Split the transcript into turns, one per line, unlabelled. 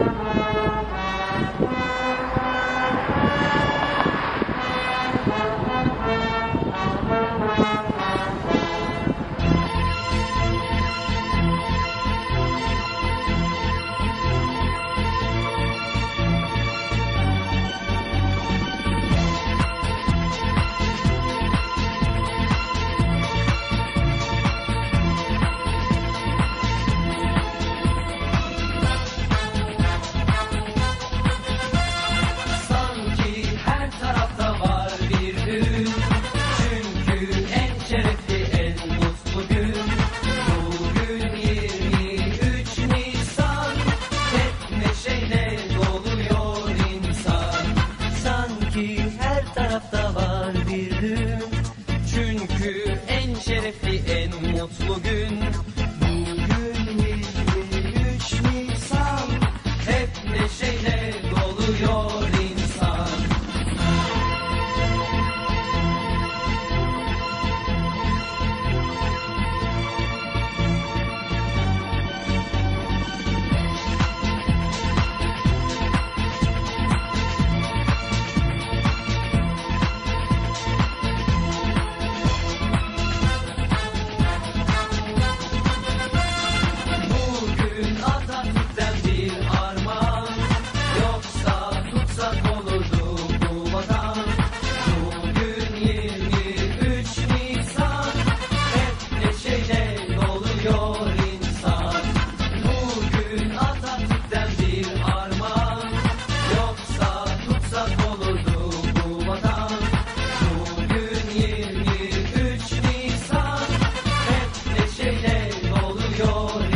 Música en şerefli en mutlu gün. your